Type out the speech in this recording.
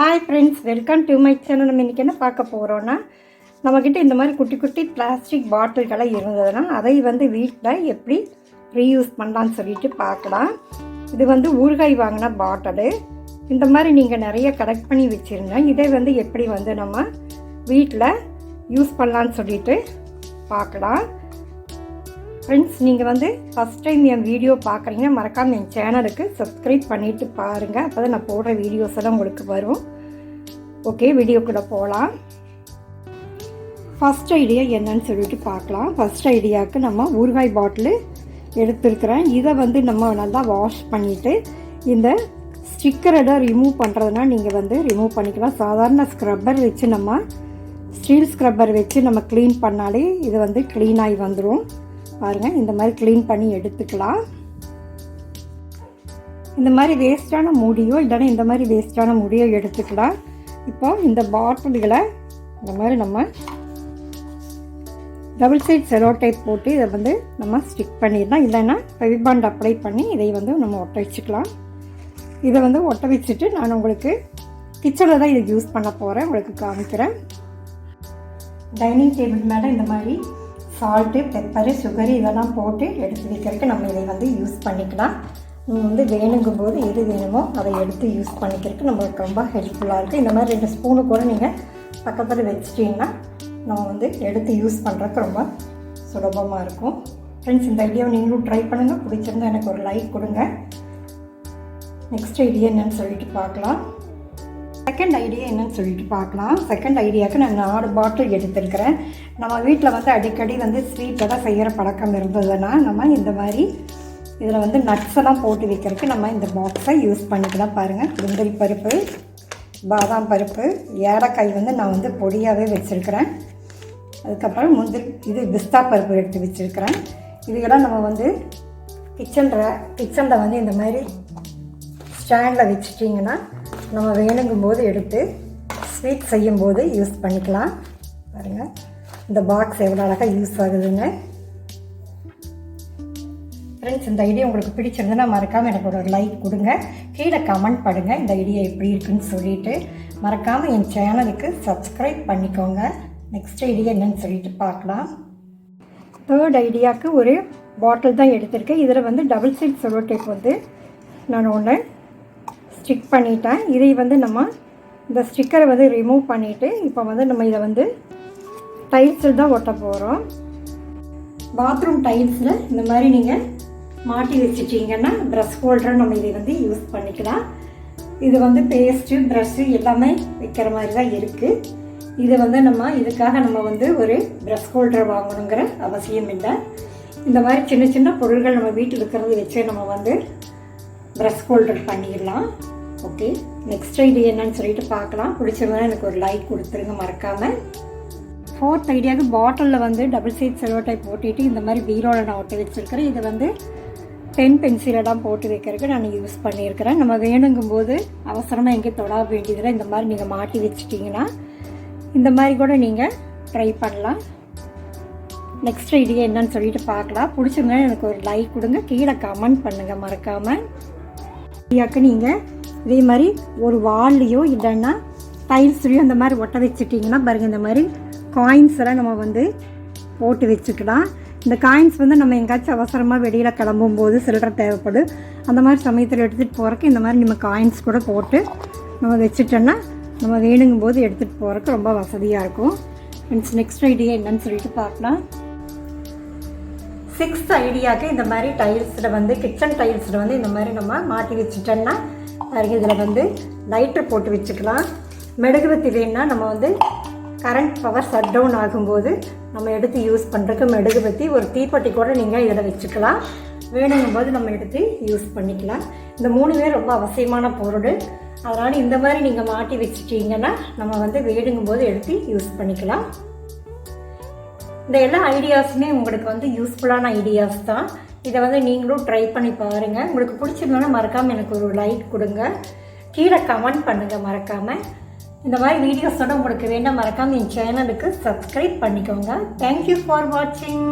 Hi friends welcome to my channel நம்ம இன்றைக்கி என்ன பார்க்க போகிறோன்னா நம்மக்கிட்ட இந்த மாதிரி குட்டி குட்டி பிளாஸ்டிக் பாட்டில்களாக இருந்ததுன்னா அதை வந்து வீட்டில் எப்படி ரீயூஸ் பண்ணலான்னு சொல்லிட்டு பார்க்கலாம். இது வந்து ஊறுகாய் வாங்கின பாட்டிலு இந்த மாதிரி நீங்கள் நிறைய கலெக்ட் பண்ணி வச்சுருங்க. இதை வந்து எப்படி வந்து நம்ம வீட்டில் யூஸ் பண்ணலான்னு சொல்லிட்டு பார்க்கலாம். ஃப்ரெண்ட்ஸ் நீங்கள் வந்து ஃபஸ்ட் டைம் என் வீடியோ பார்க்குறீங்கன்னா மறக்காமல் என் சேனலுக்கு சப்ஸ்கிரைப் பண்ணிவிட்டு பாருங்கள் அப்போ தான் நான் போடுற வீடியோஸ் எல்லாம் உங்களுக்கு வரும். ஓகே வீடியோக்குள்ளே போகலாம் ஃபஸ்ட் ஐடியா என்னன்னு சொல்லிட்டு பார்க்கலாம். ஃபஸ்ட் ஐடியாவுக்கு நம்ம ஊறுகாய் பாட்டிலு எடுத்துருக்குறேன். இதை வந்து நம்ம நல்லா வாஷ் பண்ணிவிட்டு இந்த ஸ்டிக்கரை ரிமூவ் பண்ணுறதுனா நீங்கள் வந்து ரிமூவ் பண்ணிக்கலாம். சாதாரண ஸ்க்ரப்பர் வச்சு நம்ம ஸ்டீல் ஸ்க்ரப்பர் வச்சு நம்ம க்ளீன் பண்ணாலே இது வந்து க்ளீனாகி வந்துடும் பாருங்கள் இந்த மாதிரி க்ளீன் பண்ணி எடுத்துக்கலாம். இந்த மாதிரி வேஸ்ட்டான முடியோ இல்லைன்னா இந்த மாதிரி வேஸ்ட்டான முடியோ எடுத்துக்கலாம். இப்போ இந்த பாட்டில்களை இந்த மாதிரி நம்ம டபுள் சைட் செலோ டைப் போட்டு இதை வந்து நம்ம ஸ்டிக் பண்ணிடலாம். இல்லைன்னா ஃபெவிபாண்ட் அப்ளை பண்ணி இதை வந்து நம்ம ஒட்ட வச்சுக்கலாம். இதை வந்து ஒட்ட வச்சுட்டு நான் உங்களுக்கு கிச்சனில் தான் இதை யூஸ் பண்ண போகிறேன் உங்களுக்கு காமிக்கிறேன். டைனிங் டேபிள் மேலே இந்த மாதிரி சால்ட்டு பெப்பரு சுகரு இதெல்லாம் போட்டு எடுத்து வைக்கிறதுக்கு நம்ம இதை வந்து யூஸ் பண்ணிக்கலாம். நம்ம வந்து வேணுங்கும் போது எது வேணுமோ அதை எடுத்து யூஸ் பண்ணிக்கிறதுக்கு நம்மளுக்கு ரொம்ப ஹெல்ப்ஃபுல்லாக இருக்குது இந்த மாதிரி ரெண்டு ஸ்பூனு கூட நீங்கள் பக்கத்தில் வச்சிட்டிங்கன்னா நம்ம வந்து எடுத்து யூஸ் பண்ணுறதுக்கு ரொம்ப சுலபமாக இருக்கும். ஃப்ரெண்ட்ஸ் இந்த ஐடியாவை நீங்களும் ட்ரை பண்ணுங்கள் பிடிச்சிருந்தா எனக்கு ஒரு லைக் கொடுங்க. நெக்ஸ்ட் ஐடியா என்னன்னு சொல்லிட்டு பார்க்கலாம். செகண்ட் ஐடியா என்னன்னு சொல்லிட்டு பார்க்கலாம். செகண்ட் ஐடியாவுக்கு நான் நாலு பாட்டில் எடுத்திருக்கிறேன். நம்ம வீட்டில் வந்து அடிக்கடி வந்து ஸ்வீட்டெல்லாம் செய்கிற பழக்கம் இருந்ததுன்னா நம்ம இந்த மாதிரி இதில் வந்து நட்ஸ் எல்லாம் போட்டு வைக்கிறதுக்கு நம்ம இந்த பாக்ஸை யூஸ் பண்ணிக்கலாம் பாருங்கள் முந்திரி பருப்பு பாதாம் பருப்பு ஏலக்காய் வந்து நான் வந்து பொடியாகவே வச்சுருக்கிறேன். அதுக்கப்புறம் முந்திரி இது பிஸ்தா பருப்பு எடுத்து வச்சுருக்கிறேன். இதுக்கெல்லாம் நம்ம வந்து கிச்சனில் கிச்சனில் வந்து இந்த மாதிரி ஸ்டாண்டில் வச்சுட்டிங்கன்னா நம்ம வேணுங்கும் போது எடுத்து ஸ்வீட் செய்யும்போது யூஸ் பண்ணிக்கலாம். பாருங்கள் இந்த பாக்ஸ் எவ்வளோ அழகாக யூஸ் ஆகுதுன்னு. ஃப்ரெண்ட்ஸ் இந்த ஐடியா உங்களுக்கு பிடிச்சிருந்ததுன்னா மறக்காமல் எனக்கு ஒரு லைக் கொடுங்க. கீழே கமெண்ட் பண்ணுங்கள் இந்த ஐடியா எப்படி இருக்குன்னு சொல்லிட்டு. மறக்காமல் என் சேனலுக்கு சப்ஸ்கிரைப் பண்ணிக்கோங்க. நெக்ஸ்ட் ஐடியா என்னன்னு சொல்லிட்டு பார்க்கலாம். தேர்ட் ஐடியாவுக்கு ஒரு பாட்டில் தான் எடுத்திருக்கேன். இதில் வந்து டபுள் சைட் செலோ டேப் வந்து நான் ஒன்று ஸ்டிக் பண்ணிட்டேன். இதை வந்து நம்ம இந்த ஸ்டிக்கரை வந்து ரிமூவ் பண்ணிவிட்டு இப்போ வந்து நம்ம இதை வந்து டைல்ஸில் தான் ஒட்ட போகிறோம் பாத்ரூம் டைல்ஸில் இந்த மாதிரி நீங்கள் மாட்டி வச்சுட்டிங்கன்னா ப்ரஷ் ஹோல்டரை நம்ம இதை வந்து யூஸ் பண்ணிக்கலாம். இது வந்து பேஸ்ட்டு ப்ரஷ்ஷு எல்லாமே வைக்கிற மாதிரி தான் இருக்குது இது வந்து நம்ம இதுக்காக நம்ம வந்து ஒரு ப்ரஷ் ஹோல்டர் வாங்கணுங்கிற அவசியம் இல்லை. இந்த மாதிரி சின்ன சின்ன பொருள்கள் நம்ம வீட்டில் இருக்கிறது வச்சு நம்ம வந்து ப்ரஷ் ஹோல்டர் பண்ணிடலாம். ஓகே நெக்ஸ்ட் ஐடியா என்னன்னு சொல்லிட்டு பார்க்கலாம். பிடிச்சிருந்தா எனக்கு ஒரு லைக் கொடுத்துருங்க மறக்காமல் ஃபோர்த் ஐடியாவுக்கு பாட்டிலில் வந்து டபுள் சைட் செலோ டைப் போட்டுட்டு இந்த மாதிரி பீரோவில் நான் ஒட்டி வச்சுருக்கிறேன். இது வந்து பென் பென்சிலை தான் போட்டு வைக்கிறதுக்கு நான் யூஸ் பண்ணியிருக்கிறேன். நம்ம வேணுங்கும் போது அவசரமாக எங்கேயும் தொட வேண்டியதில் இந்த மாதிரி நீங்கள் மாட்டி வச்சிட்டிங்கன்னா இந்த மாதிரி கூட நீங்கள் ட்ரை பண்ணலாம். நெக்ஸ்ட் ஐடியா என்னன்னு சொல்லிட்டு பார்க்கலாம். பிடிச்சிருந்தா எனக்கு ஒரு லைக் கொடுங்க. கீழே கமெண்ட் பண்ணுங்கள் மறக்காமல் ஐடியாவுக்கு நீங்கள் இதே மாதிரி ஒரு வால்லையோ இல்லைன்னா டைல்ஸ்லையோ இந்த மாதிரி ஒட்ட வச்சுட்டிங்கன்னா பாருங்கள் இந்த மாதிரி காயின்ஸ் எல்லாம் நம்ம வந்து போட்டு வச்சுக்கலாம். இந்த காயின்ஸ் வந்து நம்ம எங்கேயாச்சும் அவசரமாக வெளியில் கிளம்பும்போது சில்லறை தேவைப்படும். அந்த மாதிரி சமயத்தில் எடுத்துகிட்டு போகிறக்கு இந்த மாதிரி நம்ம காயின்ஸ் கூட போட்டு நம்ம வச்சுட்டோன்னா நம்ம வேணுங்கும் போது எடுத்துகிட்டு போகிறக்கு ரொம்ப வசதியாக இருக்கும். ஃப்ரெண்ட்ஸ் நெக்ஸ்ட் ஐடியா என்னன்னு சொல்லிட்டு பார்க்கலாம். சிக்ஸ்த் ஐடியாவுக்கு இந்த மாதிரி டைல்ஸில் வந்து கிச்சன் டைல்ஸில் வந்து இந்த மாதிரி நம்ம மாட்டி வச்சுட்டோன்னா இதில் வந்து லைட்ரு போட்டு வச்சுக்கலாம். மெழுகுவத்தி வேணுன்னா நம்ம வந்து கரண்ட் பவர் ஷட் டவுன் ஆகும்போது நம்ம எடுத்து யூஸ் பண்ணுறதுக்கு மெழுகுவத்தி ஒரு தீப்பெட்டி கூட நீங்கள் இதில் வச்சுக்கலாம். வேணுங்கும் போது நம்ம எடுத்து யூஸ் பண்ணிக்கலாம். இந்த மூணுமே ரொம்ப அவசியமான பொருள். அதனால் இந்த மாதிரி நீங்கள் மாட்டி வச்சுட்டீங்கன்னா நம்ம வந்து வேணுங்கும் போது எடுத்து யூஸ் பண்ணிக்கலாம். இந்த எல்லா ஐடியாஸுமே உங்களுக்கு வந்து யூஸ்ஃபுல்லான ஐடியாஸ் தான். இதை வந்து நீங்களும் ட்ரை பண்ணி பாருங்கள் உங்களுக்கு பிடிச்சிருந்தோன்னா மறக்காமல் எனக்கு ஒரு லைக் கொடுங்க. கீழே கமெண்ட் பண்ணுங்கள் மறக்காமல் இந்த மாதிரி வீடியோஸோட உங்களுக்கு வேண்டாம் மறக்காமல் என் சேனலுக்கு சப்ஸ்கிரைப் பண்ணிக்கோங்க. தேங்க்யூ ஃபார் வாட்சிங்